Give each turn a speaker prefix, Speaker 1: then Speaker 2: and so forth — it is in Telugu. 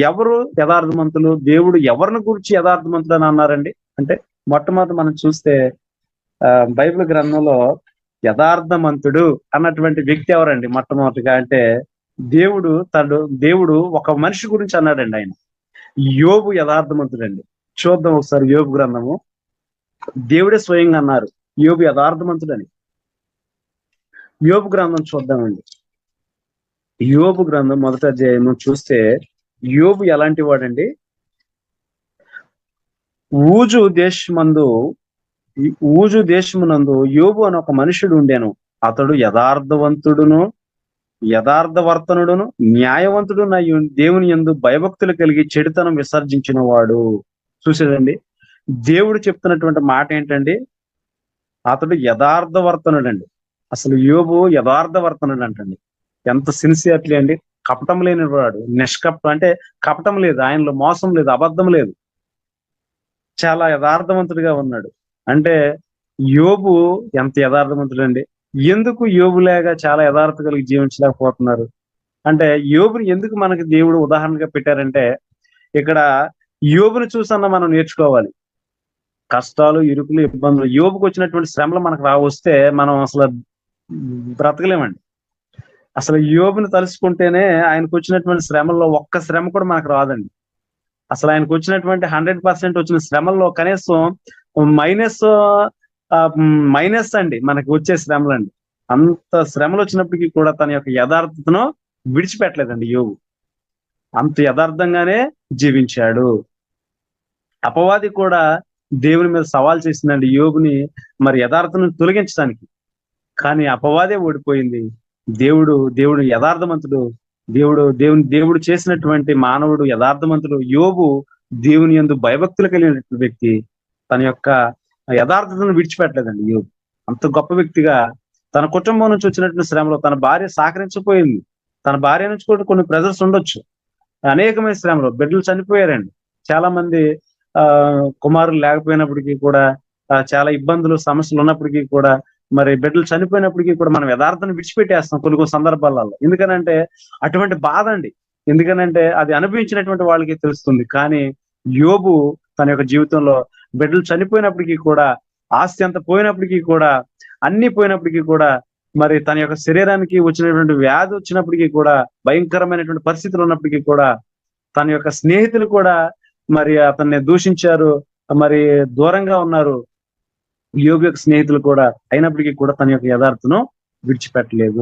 Speaker 1: ఎవరు యథార్థమంతులు దేవుడు ఎవరిని గురించి యథార్థవంతులు అని అన్నారండి? అంటే మొట్టమొదటి మనం చూస్తే ఆ, బైబిల్ గ్రంథంలో యథార్థమంతుడు అన్నటువంటి వ్యక్తి ఎవరండి మొట్టమొదటిగా? అంటే దేవుడు తను దేవుడు ఒక మనిషి గురించి అన్నాడండి ఆయన. యోబు యథార్థమంతుడండి చూద్దాం ఒకసారి యోబు గ్రంథము. దేవుడే స్వయంగా అన్నారు యోబు యథార్థమంతుడని యోబు గ్రంథం చూద్దామండి. యోబు గ్రంథం మొదటి అధ్యాయము చూస్తే యోబు ఎలాంటి వాడండి? ఊజు దేశమందు ఊజు దేశమునందు యోబు అని ఒక మనుషుడు ఉండేను. అతడు యథార్థవంతుడును యథార్థవర్తనుడును న్యాయవంతుడు దేవుని యందు భయభక్తులు కలిగి చెడుతనం విసర్జించిన వాడు చూసేదండి. దేవుడు చెప్తున్నటువంటి మాట ఏంటండి? అతడు యథార్థవర్తనుడండి. అసలు యోబు యథార్థవర్తనుడు అంటండి ఎంత సిన్సియర్లీ అండి. కపటం లేని వాడు నిష్కప అంటే కపటం లేదు ఆయనలో మోసం లేదు అబద్ధం లేదు. చాలా యథార్థవంతుడిగా ఉన్నాడు. అంటే యోబు ఎంత యథార్థవంతుడు అండి ఎందుకు యోబులాగా చాలా యథార్థ కలిగి జీవించలేకపోతున్నారు? అంటే యోబుని ఎందుకు మనకి దేవుడు ఉదాహరణగా పెట్టారంటే ఇక్కడ యోబుని చూసన్న మనం నేర్చుకోవాలి. కష్టాలు ఇరుకులు ఇబ్బందులు యోబుకు వచ్చినటువంటి శ్రమలు మనకు రావస్తే మనం అసలు బ్రతకలేమండి. అసలు యోబుని తలుసుకుంటేనే ఆయనకు వచ్చినటువంటి శ్రమల్లో ఒక్క శ్రమ కూడా మనకు రాదండి. అసలు ఆయనకు వచ్చినటువంటి హండ్రెడ్ పర్సెంట్ వచ్చిన శ్రమల్లో కనీసం మైనస్ మైనస్ అండి మనకి వచ్చే శ్రమలు అండి అంత శ్రమలు వచ్చినప్పటికీ కూడా తన యొక్క యథార్థతను విడిచిపెట్టలేదండి యోగు అంత యథార్థంగానే జీవించాడు. అపవాది కూడా దేవుని మీద సవాల్ చేసిందండి యోగుని మరి యథార్థను తొలగించడానికి. కానీ అపవాదే ఓడిపోయింది. దేవుడు దేవుడు యథార్థవంతుడు. దేవుడు దేవుని దేవుడు చేసినటువంటి మానవుడు యథార్థవంతుడు. యోగు దేవుని యందు భయభక్తులు కలిగినటువంటి వ్యక్తి. తన యొక్క యథార్థతను విడిచిపెట్టలేదండి యోగు అంత గొప్ప వ్యక్తిగా తన కుటుంబం నుంచి వచ్చినటువంటి శ్రమలో తన భార్య సహకరించకపోయింది. తన భార్య నుంచి కూడా కొన్ని ప్రెజర్స్ ఉండొచ్చు. అనేకమైన శ్రమలు బిడ్డలు చనిపోయారండి. చాలా మంది ఆ కుమారులు లేకపోయినప్పటికీ కూడా చాలా ఇబ్బందులు సమస్యలు ఉన్నప్పటికీ కూడా మరి బిడ్డలు చనిపోయినప్పటికీ కూడా మనం యథార్థను విడిచిపెట్టేస్తాం కొన్ని కొన్ని సందర్భాలలో. ఎందుకనంటే అటువంటి బాధ అండి. ఎందుకనంటే అది అనుభవించినటువంటి వాళ్ళకి తెలుస్తుంది. కానీ యోబు తన యొక్క జీవితంలో బిడ్డలు చనిపోయినప్పటికీ కూడా ఆస్తి అంత పోయినప్పటికీ కూడా అన్ని పోయినప్పటికీ కూడా మరి తన యొక్క శరీరానికి వచ్చినటువంటి వ్యాధి వచ్చినప్పటికీ కూడా భయంకరమైనటువంటి పరిస్థితులు ఉన్నప్పటికీ కూడా తన యొక్క స్నేహితులు కూడా మరి అతన్ని దూషించారు. మరి దూరంగా ఉన్నారు. యోగి యొక్క స్నేహితులు కూడా అయినప్పటికీ కూడా తన యొక్క యథార్థను విడిచిపెట్టలేదు.